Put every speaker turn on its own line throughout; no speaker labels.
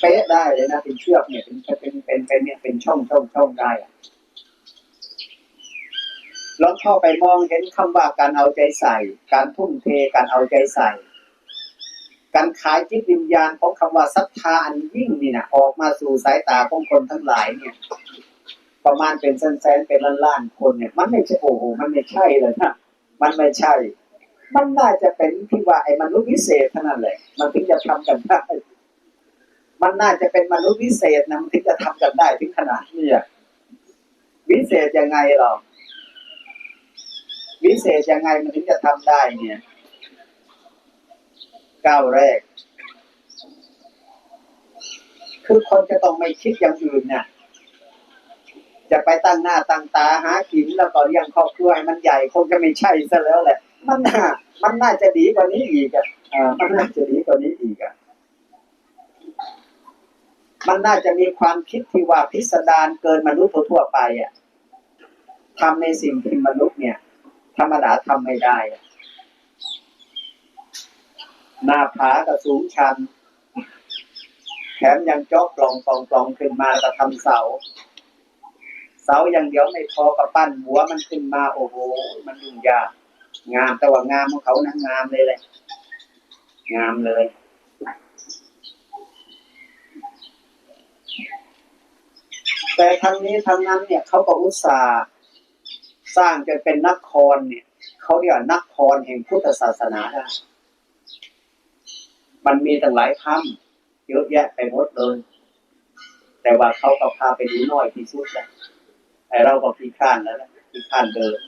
เป๊ะได้เลยนะเป็นเชือกเนี่ยเป็นเป็นเป็นเป็นเนี่ยเป็นช่องช่องช่องได้อะลองเข้าไปมองเห็นคำว่าการเอาใจใส่ การทุ่มเทการเอาใจใส่ การขายจิตวิญญาณของคำว่าศรัทธาอันยิ่งนี่นะออกมาสู่สายตาของคนทั้งหลายเนี่ยประมาณเป็นแสนๆเป็นล้านๆคนเนี่ย มันไม่ใช่โอ้โหมันไม่ใช่เลยนะมันไม่ใช่ มันน่าจะเป็นที่ว่าไอ้มนุษย์วิเศษเท่านั้นแหละ มันถึงจะทำกันได้ มันน่าจะเป็นมนุษย์วิเศษนะมันถึงจะทำกันได้ถึงขนาดนี้อะวิเศษยังไงหรอวิเศษยังไงมันถึงจะทำได้เนี่ยก้าวแรก คือคนจะต้องไม่คิดอย่างอื่นน่ะจะไปตั้งหน้าตั้งตาหากินแล้วก็เลี้ยงครอบครัวให้มันใหญ่คงจะไม่ใช่ซะแล้วแหละ มันน่ามันน่าจะดีกว่านี้อีกอะอ่ามันน่าจะดีกว่านี้อีกอะ มันน่าจะมีความคิดที่ว่าพิสดารเกินมนุษย์ทั่วไปอะทำในสิ่งที่มนุษย์เนี่ย ธรรมดาทำไม่ได้ หน้าผาก็สูงชัน แถมยังจอกปล่องปล่องปล่องขึ้นมาแล้วก็ทำเสา เสาอย่างเดียวไม่พอกับปั้นหัวมันขึ้นมาโอ้โห มันยุ่งยาก งามแต่ว่างามของเขานะงามเลยเลย งามเลย แต่ทั้งนี้ทั้งนั้นเนี่ยเขาก็อุตส่าห์สร้างจนเป็นนครเนี่ยเขาเรียกว่านครแห่งพุทธศาสนาได้มันมีตั้งหลายถ้ำเยอะแยะไปหมดเลย แต่ว่าเขาก็พาไปดูน้อยที่สุดแล้วไอเราก็ขี้ข้านแล้วนะขี้ข้านเดิน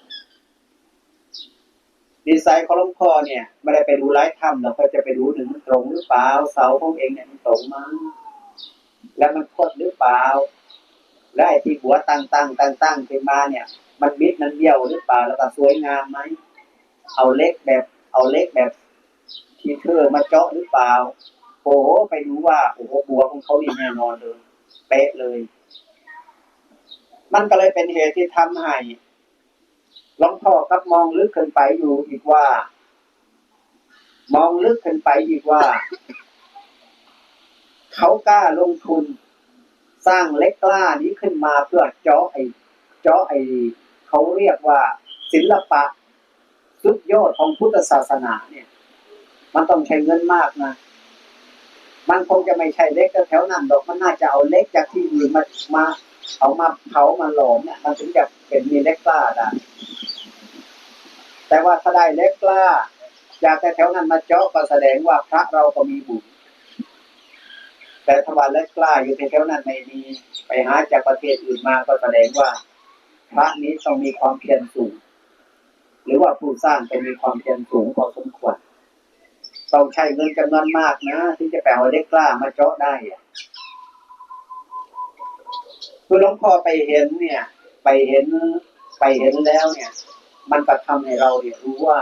ดีไซน์ของหลวงพ่อเนี่ยไม่ได้ไปดูไลฟ์ถ้ำเราก็จะไปดูหนึ่งมันตรงหรือเปล่าเสาของเองเนี่ยมันตรงมั้งแล้วมันคดหรือเปล่า และไอ้ที่หัวตั้งตั้งตั้งตั้งขึ้นมาเนี่ย มันบิดมันเบี้ยวหรือเปล่าแล้วก็สวยงามไหมเอาเล็กแบบเอาเล็กแบบทีเทอมาเจาะหรือเปล่าโอ้โหไปดูว่าโอ้โหบัวของเขานี่แน่นอนเลยเป๊ะเลย มันก็เลยเป็นเหตุที่ทำให้หลวงพ่อกับมองลึกขึ้นไปอยู่อีกว่า มองลึกขึ้นไปอีกว่า เขากล้าลงทุน สร้างเล็กกล้านี้ขึ้นมาเพื่อเจาะไอ้เจาะไอ้เขาเรียกว่าศิลปะสุดยอดของพุทธศาสนาเนี่ย มันต้องใช้เงินมากนะมันคงจะไม่ใช่เล็กแถวนั้นดอกมันน่าจะเอาเล็กจากที่อื่นมามาเอามาเผามาหลอมเนี่ย มันถึงจะเป็นมีเล็กกล้าได้แต่ว่าถ้าได้เล็กกล้าจากแต่แถวนั้นมาเจาะก็แสดงว่าพระเราก็มีบุญ แต่ถ้าว่าเล็กกล้าอยู่ในแถวนั้นไม่มีไปหาจากประเทศอื่นมาก็แสดงว่า พระนี้ต้องมีความเพียรสูง หรือว่าผู้สร้างต้องมีความเพียรสูงพอสมควรต้องใช้เงินจำนวนมากนะที่จะแปลว่าเล็กกล้ามาเจาะได้คือหลวงพ่อไปเห็นเนี่ย ไปเห็นไปเห็นแล้วเนี่ย มันก็ทำให้เราเนี่ยรู้ว่า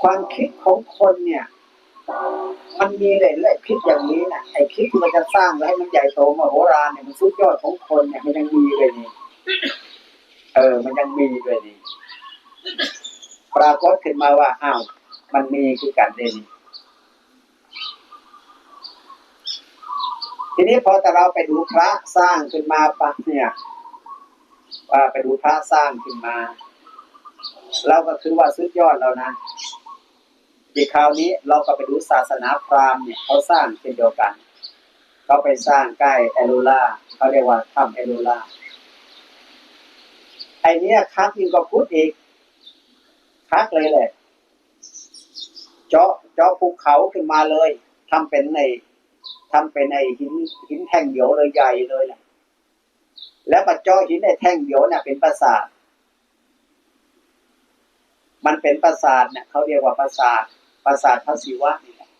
ความคิดของคนเนี่ย มันมีหลายๆคิดอย่างนี้นะไอ้คิดมันจะสร้างแล้วให้มันใหญ่โตมโหฬารเนี่ยมันสุดยอดของคนเนี่ยมันยังมีเลยนี่เออ มันยังมีเลยนี่ปรากฏขึ้นมาว่าอ้าวมันมีคือการเด่นทีนี้พอแต่เราไปดูพระสร้างขึ้นมาปั๊บเนี่ย ว่าไปดูพระสร้างขึ้นมา เราก็คือว่าสุดยอดแล้วนะ อีกคราวนี้เราก็ไปดูศาสนาพราหมณ์เนี่ยเขาสร้างเช่นเดียวกันเขาไปสร้างใกล้เอโรล่าเขาเรียกว่าถ้ำเอโรล่าไอเนี้ยคักยิ่งกว่าพุทธอีกคักเลยแหละเจาะเจาะภูเขาขึ้นมาเลยทำเป็นในทำเป็นในหินหินแท่งเดียวเลยใหญ่เลยแหละแล้วก็เจาะหินในแท่งเดียวเนี่ยเป็นปราสาทมันเป็นปราสาทเนี่ยเขาเรียกว่าปราสาท ปราสาทพระศิวะนี่แหละ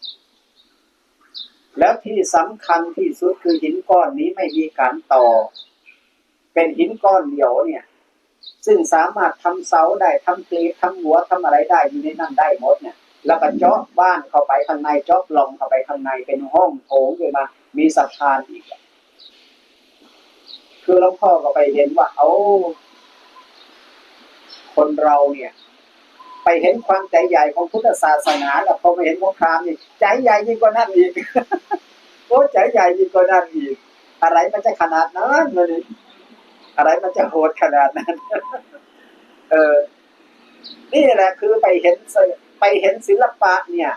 แล้วที่สำคัญที่สุดคือหินก้อนนี้ไม่มีการต่อ เป็นหินก้อนเดียวเนี่ย ซึ่งสามารถทำเสาได้ทำเกลีทำหัวทำอะไรได้อยู่ในนั้นได้หมดเนี่ยแล้วก็เจาะบ้านเข้าไปข้างในเจาะลองเข้าไปข้างในเป็นห้องโถงขึ้นมามีสะพานอีก คือหลวงพ่อก็ไปเห็นว่าเอาคนเราเนี่ย ไปเห็นความใจใหญ่ของพุทธศาสนาแล้วพอไปเห็นของพรามนี่ใจใหญ่ยิ่งกว่านั้นอีกโอ้ใจใหญ่ยิ่งกว่านั้นอีก อะไรมันจะขนาดนั้นเลยอะไรมันจะโหดขนาดนั้น เออ นี่แหละคือไปเห็นไปเห็นศิลปะเนี่ย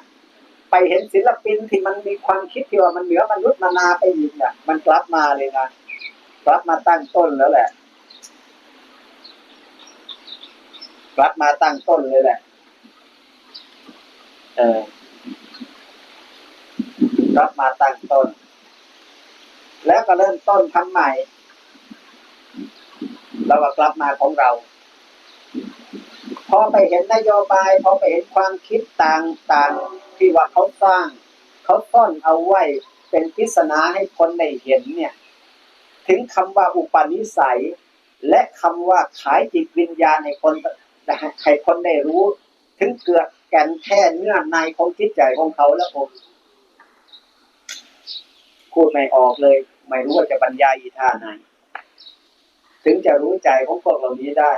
ไปเห็นศิลปินที่มันมีความคิดที่ว่ามันเหนือมนุษย์มานาไปอีกเนี่ยมันกลับมาเลยนะกลับมาตั้งต้นแล้วแหละ กลับมาตั้งต้นเลยแหละ เออกลับมาตั้งต้น แล้วก็เริ่มต้นทำใหม่เราก็กลับมาของเรา พอไปเห็นนโยบาย พอไปเห็นความคิดต่างๆที่ว่าเขาสร้าง เขาต้อนเอาไว้เป็นพิศนาให้คนได้เห็นเนี่ย ถึงคำว่าอุปนิสัย และคำว่าขายจิตวิญญาณให้คน ให้คนได้รู้ ถึงเกือกแก่นแท้เนื้อในของจิตใจของเขาแล้วผมพูดไม่ออกเลย ไม่รู้ว่าจะบรรยายอีท่าไหนถึงจะรู้ใจของพวกเหล่านี้ได้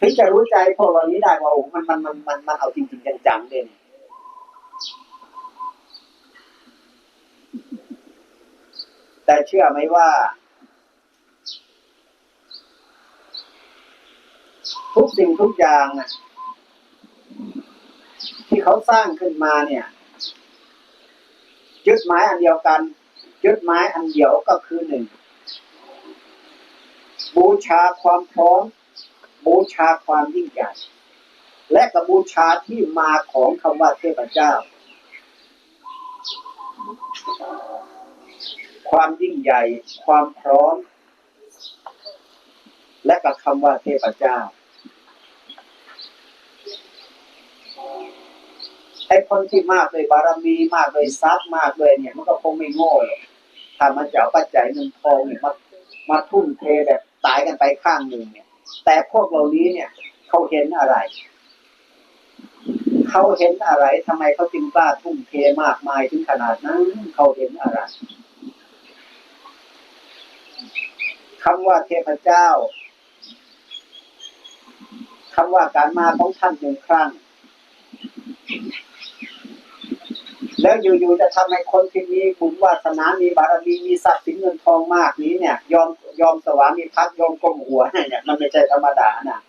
ถึงจะรู้ใจพวกเหล่านี้ได้ว่าโอ้มันมันมันมันมันเอาจริงๆจังๆเลยแต่เชื่อไหมว่า ทุกสิ่งทุกอย่างน่ะ ที่เขาสร้างขึ้นมาเนี่ยยึดหมายอันเดียวกันยึดหมายอันเดียวก็คือหนึ่งบูชาความพร้อมบูชาความยิ่งใหญ่และกบูชาที่มาของคำว่าเทพเจ้า ความยิ่งใหญ่ ความพร้อม และกับคำว่าเทพเจ้า ไอ้คนที่มากเลยบารมีมากเลยทรัพย์มากเลยเนี่ย มันก็คงไม่โง่หรอกถ้ามันจะเอาปัจจัยเงินทองเนี่ยมามาทุ่มเทแบบตายกันไปข้างหนึ่งเนี่ย แต่พวกเหล่านี้เนี่ยเขาเห็นอะไร เขาเห็นอะไรทำไมเขาจึงกล้าทุ่มเทมากมายถึงขนาดนั้นเขาเห็นอะไรคำว่าเทพเจ้าคำว่าการมาของท่านหนึ่งครั้ง แล้วอยู่ๆจะทำให้คนที่มีบุญวาสนา มีบารมี มีทรัพย์สินเงินทองมากนี้เนี่ย ยอมยอมสวามีพักยอมก้มหัวเนี่ย มันไม่ใช่ธรรมดานะ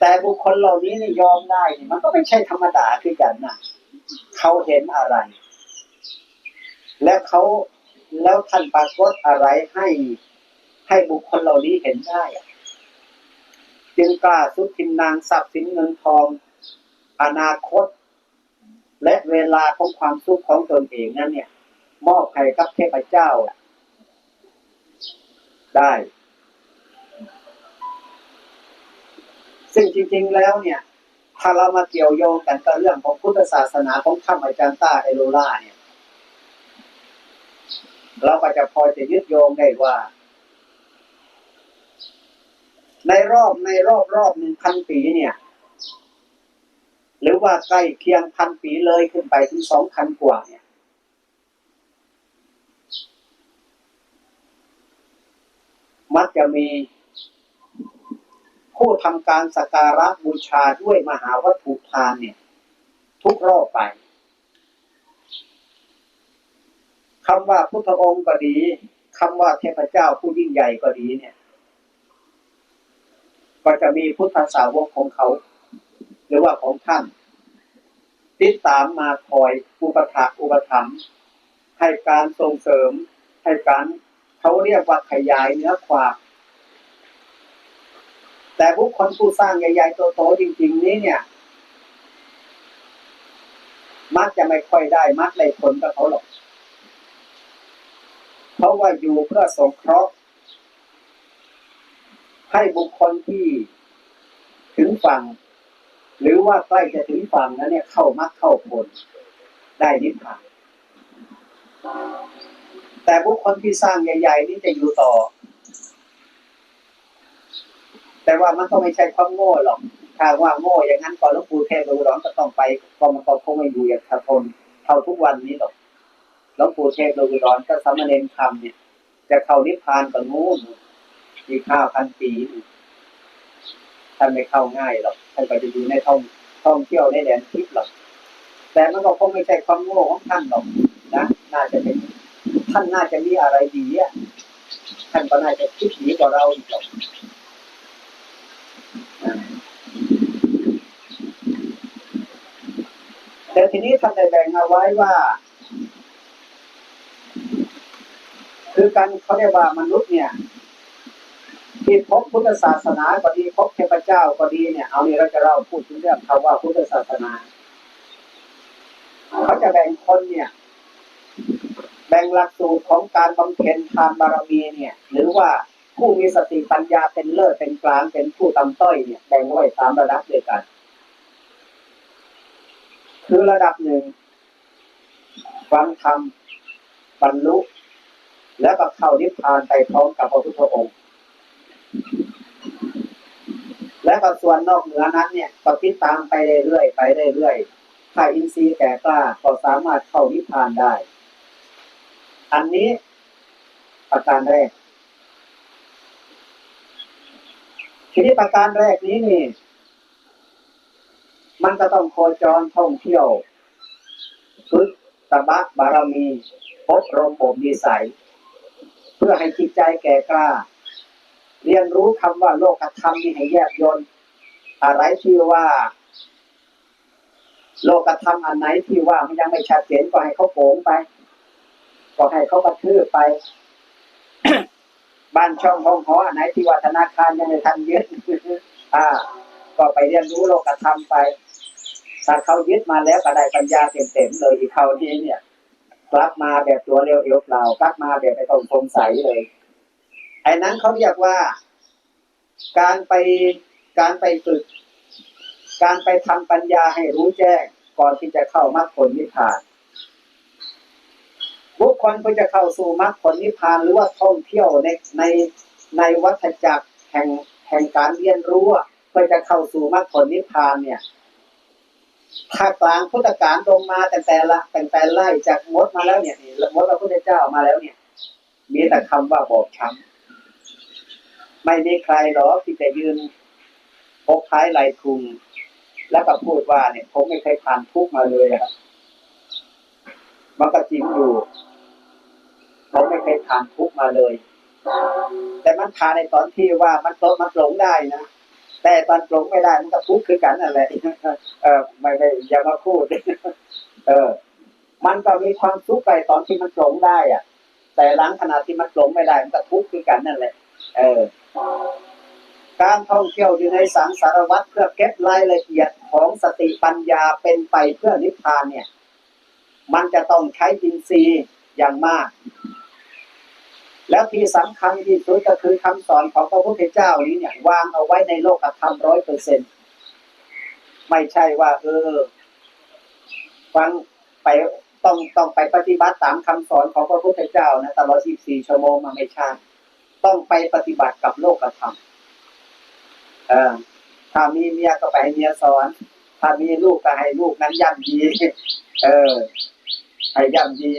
แต่บุคคลเหล่านี้นี่ยอมได้นี่มันก็ไม่ใช่ธรรมดาคือกันนะเขาเห็นอะไร แล้วเขาแล้วท่านปรากฏอะไรให้ให้บุคคลเหล่านี้เห็นได้จึงกล้าสุดทินนางทรัพย์สินเงินทอง อนาคต และเวลาของความสุขของตนเองนั้นเนี่ย มอบให้กับเทพเจ้า ได้ ซึ่งจริงๆแล้วเนี่ย ถ้าเรามาเกี่ยวโยงกันกับเรื่องของพุทธศาสนาของท่านอาจารย์ต้าเอโลล่าเนี่ย เราก็จะพอจะยึดโยงได้ว่า ในรอบในรอบรอบหนึ่งพันปีเนี่ย หรือว่าใกล้เคียงพันปีเลยขึ้นไปถึงสองพันกว่าเนี่ยมักจะมีผู้ทำการสักการะบูชาด้วยมหาวัตถุทานเนี่ย ทุกรอบไปคำว่าพุทธองค์ก็ดีคำว่าเทพเจ้าผู้ยิ่งใหญ่ก็ดีเนี่ย ก็จะมีพุทธสาวกของเขา หรือว่าของท่านติดตามมาคอยอุปถัมภ์อุปถัมภ์ให้การส่งเสริม ให้การเขาเรียกว่าขยายเนื้อความแต่บุคคลผู้สร้างใหญ่ๆโตๆจริง ๆ นี้เนี่ย มักจะไม่ค่อยได้มักได้ผลกับเขาหรอก เพราะว่าอยู่เพื่อสงเคราะห์ ให้บุคคลที่ถึงฝั่ง หรือว่าใกล้จะถึงฝั่งแล้วเนี่ยเข้ามักเข้าผลได้นิพพานแต่บุคคลที่สร้างใหญ่ ๆ นี่จะอยู่ต่อ แต่ว่ามันก็ไม่ใช่ความโง่หรอกถ้าว่าโง่อย่างนั้นก็หลวงปู่เทพหลวงร้อนก็ต้องไปก็มันก็คงไม่อยู่อย่างทนเท่าทุกวันนี้หรอกหลวงปู่เทพหลวงร้อนก็สามเณรคำเนี่ย จะเข้านิพพานก็งู้นอีกห้าพันปี ท่านไม่เข้าง่ายหรอกท่านก็จะอยู่ในท่องท่องเที่ยวในแดนทิพย์หรอกแต่มันก็คงไม่ใช่ความโง่ของท่านหรอกนะน่าจะเป็นท่านน่าจะมีอะไรดีอะท่านก็น่าจะคิดดีกว่าเราอีกหรอกแต่ทีนี้ท่านได้แบ่งเอาไว้ว่า คือการเขาเรียกว่ามนุษย์เนี่ย ที่พบพุทธศาสนาก็ดีพบเทพเจ้าก็ดีเนี่ยเอานี่เราจะเล่าพูดถึงเรื่องคำว่าพุทธศาสนาเขาจะแบ่งคนเนี่ยแบ่งหลักสูตรของการบำเพ็ญทานบารมีเนี่ย หรือว่าผู้มีสติปัญญาเป็นเลิศเป็นกลางเป็นผู้ตำต้อยเนี่ยแบ่งไว้ตามระดับด้วยกัน คือระดับหนึ่งฟังธรรมบรรลุ แล้วก็เข้านิพพานไปพร้อมกับพระพุทธองค์ และก็ส่วนนอกเหนือนั้นเนี่ยก็ติดตามไปเรื่อยๆไปเรื่อยๆถ้าอินทรีย์แก่กล้าก็สามารถเข้านิพพานได้ อันนี้ประการแรก ทีนี้ประการแรกนี้นี่ มันจะต้องโคจรท่องเที่ยวฝึกตบะบารมีอบรมบ่มนิสัย เพื่อให้จิตใจแก่กล้า เรียนรู้คำว่าโลกธรรมนี่ให้แยบยนอะไรที่ว่า โลกธรรมอันไหนที่ว่ามันยังไม่ชัดเจนก็ให้เขาโกงไป ก็ให้เขากระทืบไป บ้านช่องห้องหออันไหนที่ว่าธนาคารยังไม่ทันยึดอ่า ก็ไปเรียนรู้โลกธรรมไปถ้าเขายึดมาแล้วก็ได้ปัญญาเต็มๆเลยอีกเขานี้เนี่ยกลับมาแบบตัวเร็วเอวเปล่ากลับมาแบบไม่ต้องสงสัยเลย ไอ้นั้นเขาเรียกว่า การไปการไปฝึก การไปทำปัญญาให้รู้แจ้ง ก่อนที่จะเข้ามรรคผลนิพพานบุคคลเพื่อจะเข้าสู่มรรคผลนิพพานหรือว่าท่องเที่ยวในในในวัฏจักรแห่งแห่งการเรียนรู้เพื่อจะเข้าสู่มรรคผลนิพพานเนี่ยถ้ากลางพุทธกาลลงมาแต่แต่ละแต่แต่ไล่จากมดมาแล้วเนี่ยมดพระพุทธเจ้ามาแล้วเนี่ย มีแต่คำว่าบอบช้ำ ไม่มีใครหรอกที่จะยืนพกท้ายไหลคุงแล้วก็พูดว่าเนี่ยผมไม่เคยผ่านทุกมาเลยอะมันก็จริงอยู่ผมไม่เคยผ่านทุกมาเลย แต่มันผ่านในตอนที่ว่ามันโตมันหลงได้นะแต่ตอนหลงไม่ได้มันก็ทุกข์คือกันนั่นแหละเออไม่ไม่อย่ามาพูดเออ มันก็มีความทุกข์ไปตอนที่มันหลงได้ อะ แต่หลังขณะที่มันหลงไม่ได้มันก็ทุกข์คือกันนั่นแหละ เออการท่องเที่ยวอยู่ในสังสารวัฏเพื่อเก็บรายละเอียดของสติปัญญาเป็นไปเพื่อนิพพานเนี่ย มันจะต้องใช้อินทรีย์อย่างมาก แล้วที่สำคัญที่สุดก็คือคำสอนของพระพุทธเจ้านี้เนี่ยวางเอาไว้ในโลกธรรมร้อยเปอร์เซ็นไม่ใช่ว่า เออฟังไปต้องต้องไปปฏิบัติตามคำสอนของพระพุทธเจ้านะตลอด24ชั่วโมงมาไม่ใช่ ต้องไปปฏิบัติกับโลกธรรมถ้ามีเมียก็ไปให้เมียสอน ถ้ามีลูกก็ให้ลูกนั้นย่ำยีเออให้ย่ำยี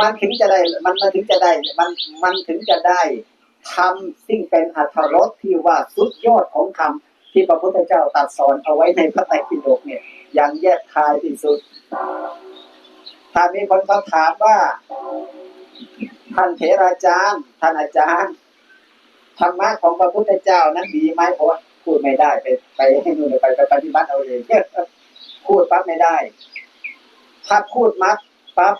มันถึงจะได้ มันมันถึงจะได้ มันมันถึงจะได้ทำสิ่งเป็นอัธรสที่ว่าสุดยอดของคำที่พระพุทธเจ้าตรัสสอนเอาไว้ในพระไตรปิฎกเนี่ยอย่างแยกคายที่สุด ถ้ามีคนเขาถามว่า ท่านเถราจารย์ ท่านอาจารย์ธรรมะของพระพุทธเจ้านั้นดีไหมเพราะพูดไม่ได้ไปไปให้นู่นไปไปปฏิบัติเอาเองพูดปั๊บไม่ได้ ถ้าพูดมัดปั๊บ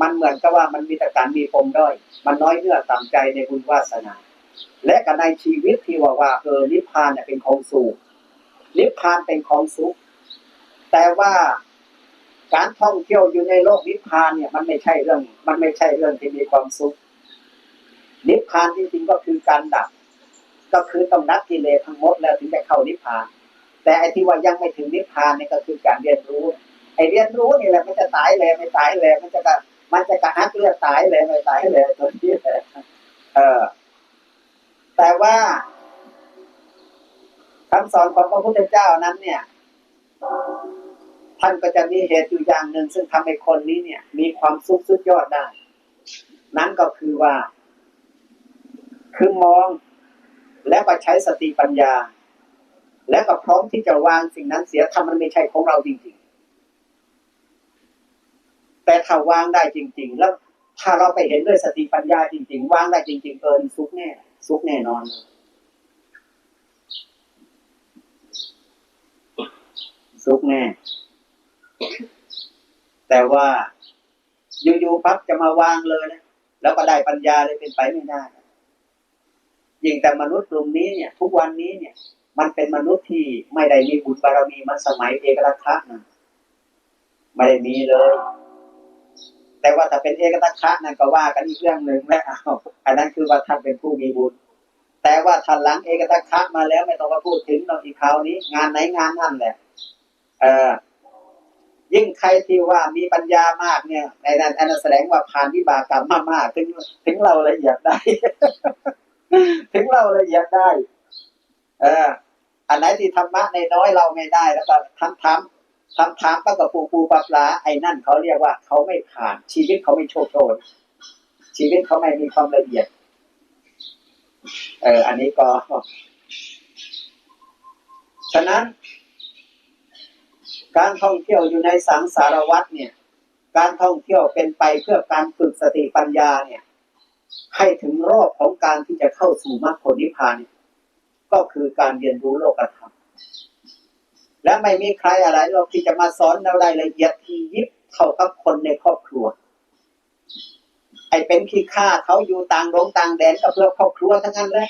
มันเหมือนกับว่ามันมีแต่การมีปมด้อย มันน้อยเนื้อต่ำใจในบุญวาสนา และก็ในชีวิตที่ว่าว่าเออนิพพานเนี่ยเป็นของสูงนิพพานเป็นของสุข แต่ว่า การท่องเที่ยวอยู่ในโลกนิพพานเนี่ยมันไม่ใช่เรื่อง มันไม่ใช่เรื่องที่มีความสุข นิพพานจริงๆก็คือการดับ ก็คือต้องดับกิเลสทั้งหมดแล้วถึงจะเข้านิพพาน แต่ไอ้ที่ว่ายังไม่ถึงนิพพานนี่ก็คือการเรียนรู้ ไอ้เรียนรู้นี่แหละมันจะตายเลยไม่ตายเลยมันจะกะมันจะกระหักเลือดตายเลยไม่ตายเลยตัวนี้แหละเออ แต่ว่าคำสอนของพระพุทธเจ้านั้นเนี่ย ท่านก็จะมีเหตุอยู่อย่างหนึ่ง ซึ่งทำให้คนนี้เนี่ย มีความสุขสุดยอดได้ นั่นก็คือว่า คือมองแล้วก็ใช้สติปัญญา แล้วก็พร้อมที่จะวางสิ่งนั้นเสียถ้ามันไม่ใช่ของเราจริง ๆ แต่ถ้าวางได้จริง ๆ แล้วถ้าเราไปเห็นด้วยสติปัญญาจริง ๆ วางได้จริง ๆเกินสุขแน่สุขแน่นอนเลยสุขแน่ แต่ว่าอยู่ๆปั๊บจะมาวางเลยนะแล้วก็ได้ปัญญาเลยเป็นไปไม่ได้ยิ่งแต่มนุษย์กลุ่มนี้เนี่ย ทุกวันนี้เนี่ย มันเป็นมนุษย์ที่ไม่ได้มีบุญบารมีมันสมัยเอกราชนะไม่ได้มีเลย แต่ว่าถ้าเป็นเอกราชนั่นก็ว่ากันอีกเรื่องหนึ่งแล้วเอาอันนั้นคือว่าท่านเป็นผู้มีบุญ แต่ว่าท่านหลังเอกราชมาแล้วไม่ต้องมาพูดถึงเราอีกคราวนี้ งานไหนงานนั่นแหละ เออ ยิ่งใครที่ว่ามีปัญญามากเนี่ย ในนั้นอันแสดงว่าผ่านวิบากกรรมมากๆถึงถึงเราละเอียดได้ ถึงเราละเอียดได้ เออ อันไหนที่ธรรมะในน้อยเราไม่ได้แล้วก็ทำทำทำทำปะกับปูปูปลาปลาไอ้นั่นเขาเรียกว่าเขาไม่ผ่าน ชีวิตเขาไม่โชคโชนชีวิตเขาไม่มีความละเอียด เออ อันนี้ก็ ฉะนั้น การท่องเที่ยวอยู่ในสังสารวัฏเนี่ย การท่องเที่ยวเป็นไปเพื่อการฝึกสติปัญญาเนี่ย ให้ถึงรอบของการที่จะเข้าสู่มรรคผลนิพพานก็คือการเรียนรู้โลกธรรมและไม่มีใครอะไรหรอกที่จะมาสอนเราได้ละเอียดทียิบเท่ากับคนในครอบครัว ไอ้เป็นขี้ข้าเขาอยู่ต่างดงต่างแดนก็เพื่อครอบครัวทั้งนั้นเลย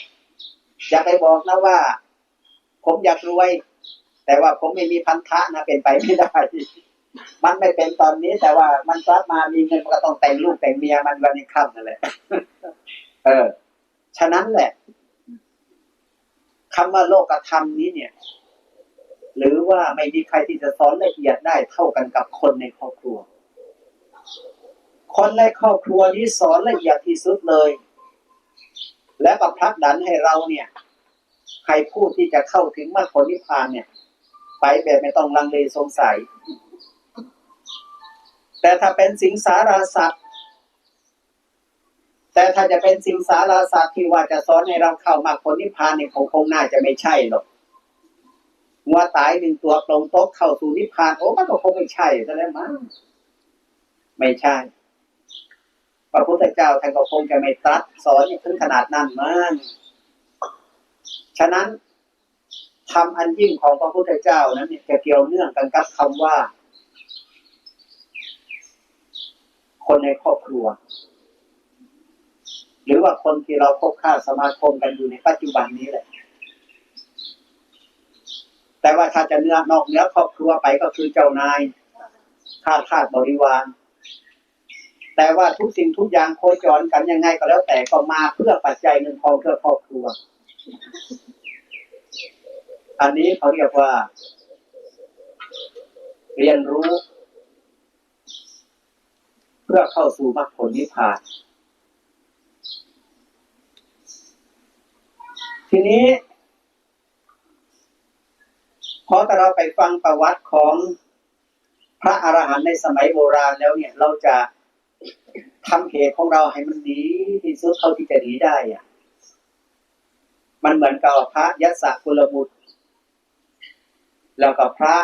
อย่าไปบอกนะว่า ผมอยากรวย แต่ว่าผมไม่มีพันธะนะเป็นไปไม่ได้ มันไม่เป็นตอนนี้ แต่ว่ามันกลับมามีเงินมันก็ต้องแต่งลูกแต่งเมียมันวันนี้ค่ำนั่นแหละเออ ฉะนั้นแหละคำว่าโลกธรรมนี้เนี่ย หรือว่าไม่มีใครที่จะสอนละเอียดได้เท่ากันกับคนในครอบครัว คนในครอบครัวนี้สอนละเอียดที่สุดเลย และก็พักดันให้เราเนี่ย ใครพูดที่จะเข้าถึงมรรคผลนิพพานเนี่ย ไปแบบไม่ต้องลังเลสงสัย แต่ถ้าเป็นสิงสาราสัตว์ แต่ถ้าจะเป็นสิงสาราสัตว์ที่ว่าจะสอนให้เราเข้ามรรคผลนิพพานเนี่ยคงคงน่าจะไม่ใช่หรอกงัวตายหนึ่งตัวตรงโต๊ะเข้าสู่นิพพานโอ้มันก็คงไม่ใช่ซะแล้วมั้งไม่ใช่พระพุทธเจ้าท่านก็คงจะไม่ตรัสสอนถึงขนาดนั้นมั้งฉะนั้น ทำอันยิ่งของพระพุทธเจ้านั้นจะเกี่ยวเนื่องกันกับคำว่า คนในครอบครัว หรือว่าคนที่เราคบค้าสมาคมกันอยู่ในปัจจุบันนี้แหละ แต่ว่าถ้าจะเนื้อนอกเนื้อครอบครัวไปก็คือเจ้านายข้าทาสบริวารแต่ว่าทุกสิ่งทุกอย่างโคจรกันยังไงก็แล้วแต่ก็มาเพื่อปัจจัยเงินทองเพื่อครอบครัว อันนี้เขาเรียกว่า เรียนรู้ เพื่อเข้าสู่มรรคผลนิพพาน ทีนี้พอแต่เราไปฟังประวัติของพระอรหันต์ในสมัยโบราณแล้วเนี่ย เราจะทำเหตุของเราให้มันดีที่สุดเท่าที่จะดีได้อะมันเหมือนกับพระยัสสะกุลบุตร แล้วก็พระ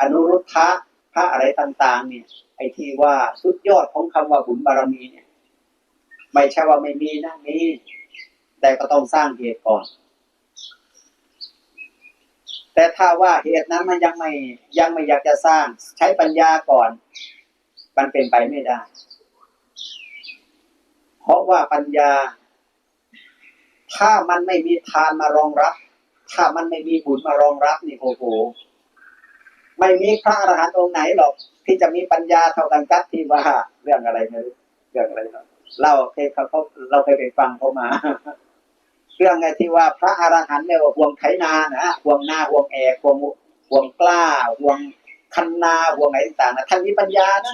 อนุรุทธะพระอะไรต่าง ๆ เนี่ย ไอ้ที่ว่าสุดยอดของคำว่าบุญบารมีเนี่ย ไม่ใช่ว่าไม่มีนะมีแต่ก็ต้องสร้างเหตุก่อน แต่ถ้าว่าเหตุนั้นมันยังไม่ยังไม่อยากจะสร้าง ใช้ปัญญาก่อน มันเป็นไปไม่ได้ เพราะว่าปัญญา ถ้ามันไม่มีทานมารองรับ ถ้ามันไม่มีบุญมารองรับนี่โอ้โห ไม่มีพระอรหันต์องค์ไหนหรอก ที่จะมีปัญญาเท่ากันกับที่ว่าเรื่องอะไรไม่รู้เรื่องอะไรครับเล่าเคยเขาเราเคยไปฟังเขามาเรื่องไงที่ว่าพระอรหันต์เนี่ยว่าห่วงไถนานะห่วงนาห่วงแอกห่วงห่วงกล้าห่วงคันนาห่วงอะไรต่างๆนะท่านมีปัญญานะ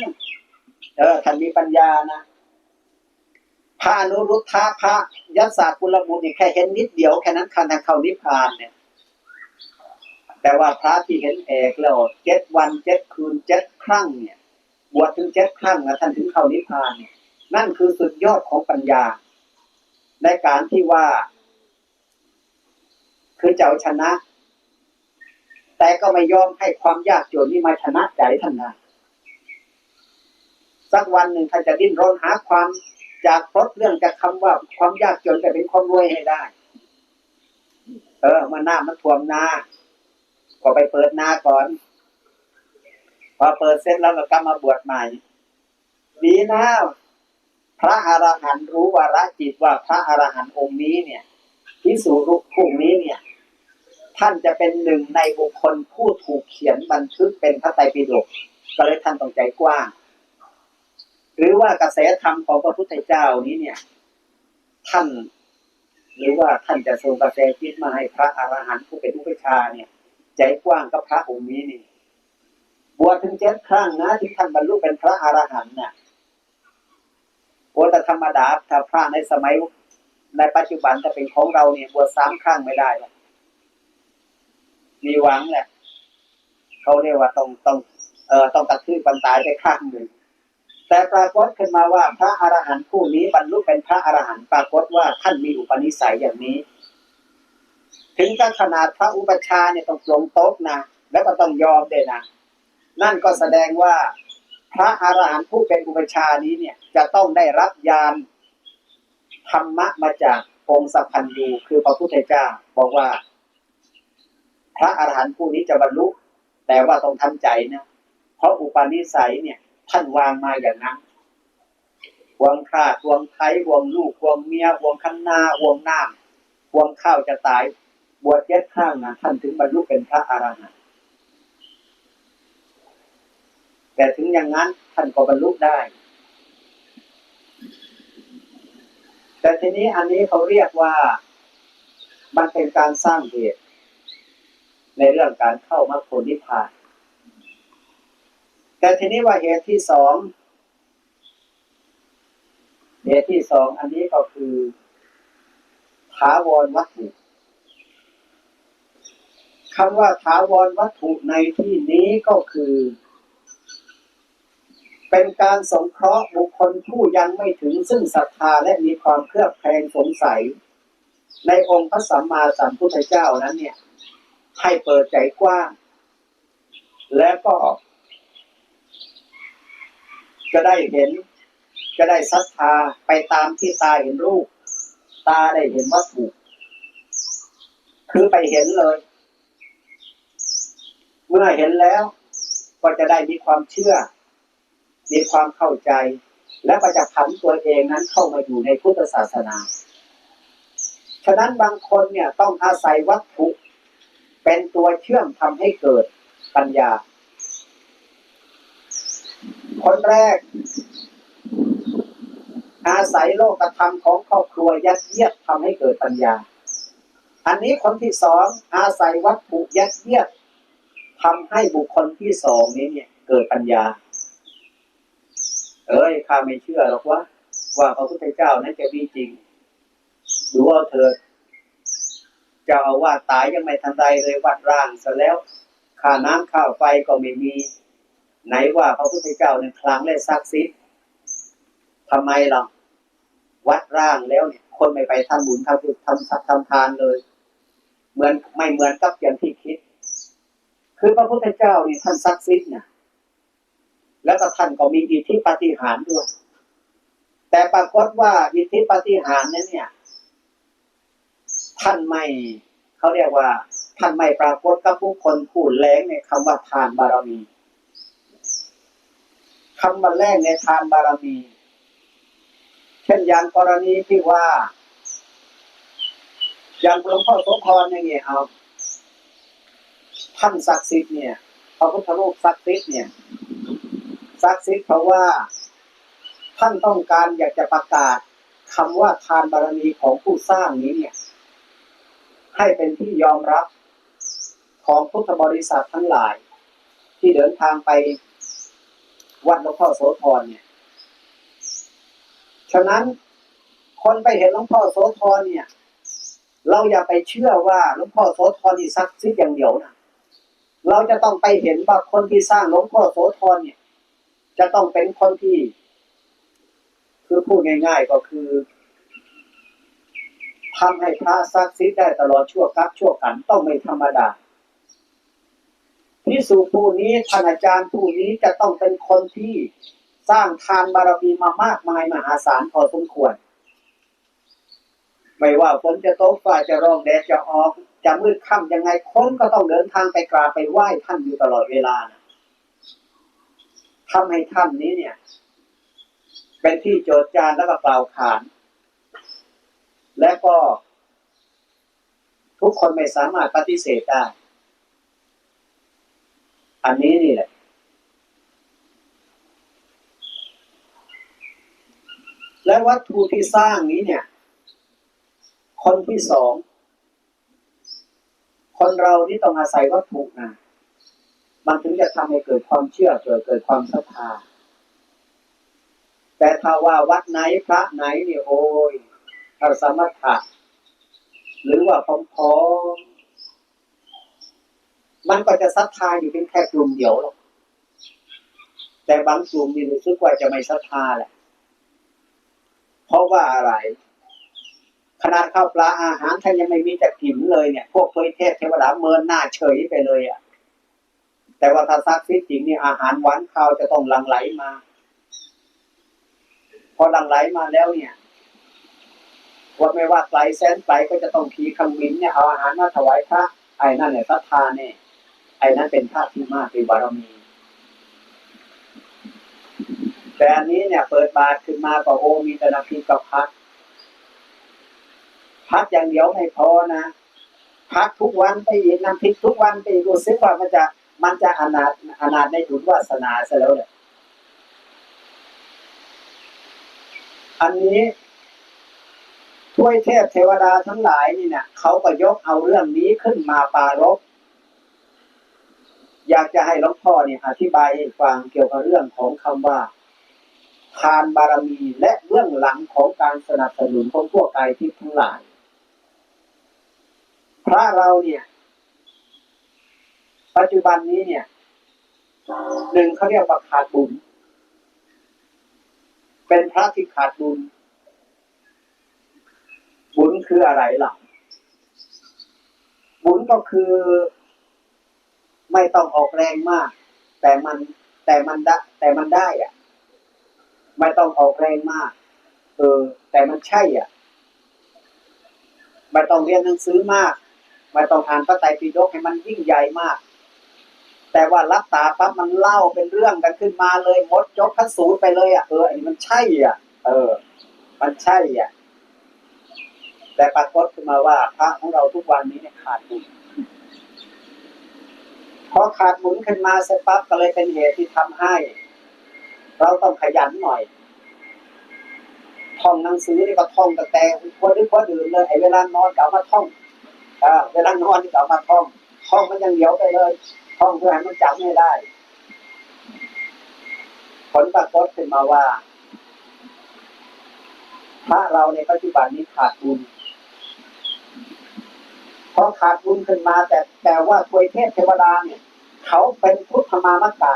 เออท่านมีปัญญานะ พระอนุรุทธะพระยัสสากุลบุตรนี่แค่เห็นนิดเดียวแค่นั้นคันทางเข้านิพพานเนี่ย แต่ว่าพระที่เห็นเอกแล้วเจ็ดวันเจ็ดคืนเจ็ดครั้งเนี่ย บวชถึงเจ็ดครั้งแล้วท่านถึงเข้านิพพานเนี่ย นั่นคือสุดยอดของปัญญา ในการที่ว่า คือเจ้าชนะ แต่ก็ไม่ยอมให้ความยากจนนี่มาชนะใจท่านได้สักวันหนึ่งท่านจะดิ้นรนหาความ จากลดเรื่องจากคำว่าความยากจนจะเป็นความรวยให้ได้ เออมาหน้ามันท่วมนาก็ไปเปิดนาก่อน พอเปิดเสร็จแล้วก็กลับมาบวชใหม่ ดีนะพระอรหันต์รู้วาระจิตว่าพระอรหันต์องค์นี้เนี่ยพิสูรุพวกนี้เนี่ย ท่านจะเป็นหนึ่งในบุคคลผู้ถูกเขียนบันทึกเป็นพระไตรปิฎกก็เลยท่านต้องใจกว้าง หรือว่ากระแสธรรมของพระพุทธเจ้านี้เนี่ย ท่าน หรือว่าท่านจะทรงกระแสจิตมาให้พระอรหันต์ผู้เป็นอุปชาเนี่ย ใจกว้างกับพระองค์นี้นี่บวชถึงเจ็ดครั้งนะที่ท่านบรรลุเป็นพระอรหันต์เนี่ยโอ้แต่ธรรมดาถ้าพระในสมัยในปัจจุบันถ้าเป็นของเราเนี่ยบวชสามครั้งไม่ได้หรอกมีหวังแหละเขาเรียกว่าต้องต้องเอ่อต้องกระทืบบันตายไปข้างหนึ่ง แต่ปรากฏขึ้นมาว่าพระอรหันต์ผู้นี้บรรลุเป็นพระอรหันต์ปรากฏว่าท่านมีอุปนิสัยอย่างนี้ ถึงกับขนาดพระอุปชาเนี่ยต้องลงโต๊ะนะแล้วก็ต้องยอมเลยนะนั่นก็แสดงว่า พระอรหันต์ผู้เป็นอุปชานี้เนี่ยจะต้องได้รับยานธรรมะมาจากองค์สัพพันยูคือพระพุทธเจ้าบอกว่า พระอรหันต์ผู้นี้จะบรรลุ แต่ว่าต้องทำใจนะเพราะอุปนิสัยเนี่ย ท่านวางมาอย่างนั้นหวงข้าหวงไทยหวงลูกหวงเมียหวงคันนาหวงน้ำห่วงข้าวจะตาย บวชเจ็ดข้างนะท่านถึงบรรลุเป็นพระอรหันต์แต่ถึงอย่างนั้นท่านก็บรรลุได้ แต่ทีนี้อันนี้เขาเรียกว่ามันเป็นการสร้างเหตุ ในเรื่องการเข้ามรรคผลนิพพาน แต่ทีนี้ว่าเหตุที่สองเหตุที่สองอันนี้ก็คือถาวรวัตถุคำว่าถาวรวัตถุในที่นี้ก็คือ เป็นการสงเคราะห์บุคคลผู้ยังไม่ถึงซึ่งศรัทธาและมีความเครือบแคลงสงสัย ในองค์พระสัมมาสัมพุทธเจ้านั้นเนี่ย ให้เปิดใจกว้าง และก็ จะได้เห็นจะได้ศรัทธาไปตามที่ตาเห็นรูป ตาได้เห็นวัตถุคือไปเห็นเลย เมื่อเห็นแล้ว ก็จะได้มีความเชื่อ มีความเข้าใจ และก็จะผันตัวเองนั้นเข้ามาอยู่ในพุทธศาสนาฉะนั้นบางคนเนี่ยต้องอาศัยวัตถุ เป็นตัวเชื่อมทำให้เกิดปัญญา คนแรก อาศัยโลกธรรมของครอบครัวยัดเยียดทำให้เกิดปัญญา อันนี้คนที่สองอาศัยวัตถุยัดเยียดทำให้บุคคลที่สองนี้เนี่ย เกิดปัญญา เอ้ยข้าไม่เชื่อหรอกว่า ว่าพระพุทธเจ้านั้นจะมีจริงดูว่าเถิดเจ้าอาว่าสตายยังไม่ทันใดเลยวัดร่างซะแล้วค่าน้ำข้าวไฟก็ไม่มี ไหนว่าพระพุทธเจ้าเนี่ยคลังและศักดิ์สิทธิ์ทำไมล่ะวัดร่างแล้วเนี่ย คนไม่ไปทำบุญทำบุญทำทำทำทานเลย เหมือนไม่เหมือนกับอย่างที่คิด คือพระพุทธเจ้านี่ท่านศักดิ์สิทนี่ยแล้วก็ท่านก็มีอิทธิปฏิหารด้วย แต่ปรากฏว่าอิทธิปฏิหารนั้นเนี่ย ท่านไม่เขาเรียกว่า ท่านไม่ปรากฏกับผู้คนผู้แรงในคำว่าทานบารมี คำว่าแรกในทานบารมี เช่นอย่างกรณีที่ว่า อย่างหลวงพ่อโสธรอย่างเงี้ยเอาท่านศักดิ์สิทธิ์เนี่ยพระพุทธรูปศักดิ์สิทธิ์เนี่ยศักดิ์สิทธิ์เพราะว่า ท่านต้องการอยากจะประกาศคำว่าทานบารมีของผู้สร้างนี้เนี่ย ให้เป็นที่ยอมรับของพุทธบริษัททั้งหลาย ที่เดินทางไป วัดหลวงพ่อโสธรเนี่ยฉะนั้นคนไปเห็นหลวงพ่อโสธรเนี่ย เราอย่าไปเชื่อว่าหลวงพ่อโสธรนี่ศักดิ์สิทธิ์อย่างเดียวนะเราจะต้องไปเห็นว่าคนที่สร้างหลวงพ่อโสธรเนี่ย จะต้องเป็นคนที่ คือพูดง่าย ๆ ก็คือทำให้พระซักซิดได้ตลอดชั่วกับชั่วกันต้องไม่ธรรมดา พิสูจผู้นี้ท่านอาจารย์ผู้นี้จะต้องเป็นคนที่สร้างทานบารมีมามากมายมหาศาลพอสมควร ไม่ว่าฝนจะตกฟ้าจะร้องแดดจะออก จะมืดค่ำยังไงคนก็ต้องเดินทางไปกราบไปไหว้ท่านอยู่ตลอดเวลานะทำให้ท่านนี้เนี่ย เป็นที่โจทย์จานแล้วก็กล่าวขาน และก็ ทุกคนไม่สามารถปฏิเสธได้ อันนี้นี่แหละและวัตถุที่สร้างนี้เนี่ย คนที่สอง คนเราที่ต้องอาศัยวัตถุนะมันถึงจะทำให้เกิดความเชื่อเกิดเกิดความศรัทธาแต่ถ้าว่าวัดไหนพระไหนเนี่ยโอ้ยถ้าสมถะหรือว่าพร้อมๆ มันก็จะศรัทธาอยู่เป็นแค่กลุ่มเดียวหรอกแต่บางกลุ่มนี่รู้สึกว่าจะไม่ศรัทธาแหละ เพราะว่าอะไรขนาดข้าวปลาอาหารท่านยังไม่มีจะกินเลยเนี่ย พวกเคยเทพเทวดาเมินหน้าเฉยไปเลยอะ แต่ว่าถ้าซักซิจริงนี่อาหารหวานข้าวจะต้องลังไหลมา พอลังไหลมาแล้วเนี่ยว่าไม่ว่าไกลแสนไกลก็จะต้องขี่คำมินเนี่ยเอาอาหารมาถวายพระไอ้นั่นเนี่ยศรัทธาเนี่ย ไอ้นั่นเป็นพระที่มากเป็นบารมี แต่อันนี้เนี่ย เปิดบาทขึ้นมาก็โอ้มีแต่น้ำพริกกับพัก พักอย่างเดียวไม่พอนะพักทุกวันไปอีกน้ำพริกทุกวันไปอีรู้สึกว่ามันจะมันจะอนาถอนาถในถุนวาสนาซะแล้วเนี่ยอันนี้ช่วยเทพเทวดาทั้งหลายนี่เนี่ยเขาก็ยกเอาเรื่องนี้ขึ้นมาปรารบ อยากจะให้หลวงพ่อเนี่ยอธิบายให้ฟังเกี่ยวกับเรื่องของคำว่าทานบารมีและเบื้องหลังของการสนับสนุนของพวกกายทิพย์ทั้งหลาย พระเราเนี่ย ปัจจุบันนี้เนี่ยหนึ่งเขาเรียกว่าขาดบุญ เป็นพระที่ขาดบุญ บุญคืออะไรล่ะ บุญก็คือ ไม่ต้องออกแรงมาก แต่มันแต่มันได้แต่มันได้อะไม่ต้องออกแรงมาก เออ แต่มันใช่อะไม่ต้องเรียนหนังสือมากไม่ต้องอ่านพระไตรปิฎกให้มันยิ่งใหญ่มาก แต่ว่ารับตาปั๊บมันเล่าเป็นเรื่องกันขึ้นมาเลยมดยกพัสูตรไปเลยอะเอออันนี้มันใช่อะ เออ มันใช่อะ แต่ปรากฏขึ้นมาว่าพระของเราทุกวันนี้เนี่ยขาดบุญ พอขาดบุญขึ้นมาเสร็จปั๊บก็เลยเป็นเหตุที่ทำให้ เราต้องขยันหน่อยท่องหนังสือนี่ก็ท่องแตั้งแต่คนนึกว่าดื่นเลยไอ้เวลานอนก็เอามาท่องอ่าเวลานอนนี่ก็เอามาท่องท่องมันยังเดียวไปเลยท่องเพื่อให้มันจำไม่ได้ ผลปรากฏขึ้นมาว่าพระเราในปัจจุบันนี้ขาดบุญ พอขาดบุญขึ้นมาแต่แต่ว่าทวยเทพเทวดาเนี่ยเขาเป็นพุทธมามกะ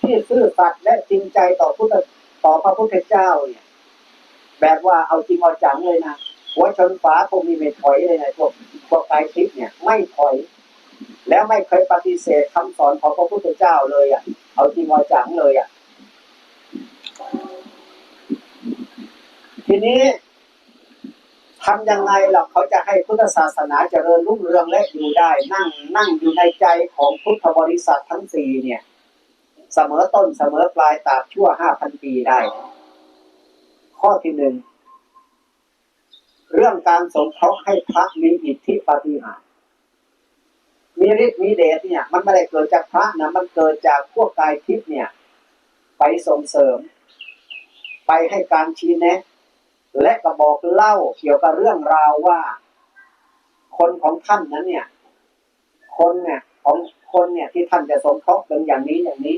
ที่ซื่อสัตย์และจริงใจต่อพุทธต่อพระพุทธเจ้าเนี่ยแบบว่าเอาจริงเอาจังเลยนะหัวชนฝาคงมีไม่ถอยเลยนะพวกพวกกายทิพย์เนี่ยไม่ถอย แล้วไม่เคยปฏิเสธคำสอนของพระพุทธเจ้าเลยอะ เอาจริงเอาจังเลยอะทีนี้ ทำยังไงล่ะเขาจะให้พุทธศาสนาเจริญรุ่งเรืองและอยู่ได้ นั่งนั่งอยู่ในใจของพุทธบริษัททั้งสี่เนี่ยเสมอต้นเสมอปลายตราบชั่วห้าพันปีได้ ข้อที่หนึ่งเรื่องการสงเคราะห์ให้พระมีอิทธิปาฏิหาริย์มีฤทธิ์มีเดชเนี่ย มันไม่ได้เกิดจากพระนะมันเกิดจากพวกกายทิพย์เนี่ย ไปส่งเสริม ไปให้การชี้แนะ และก็บอกเล่าเกี่ยวกับเรื่องราวว่า คนของท่านนั้นเนี่ย คนเนี่ยของคนเนี่ยที่ท่านจะสมทบเป็นอย่างนี้อย่างนี้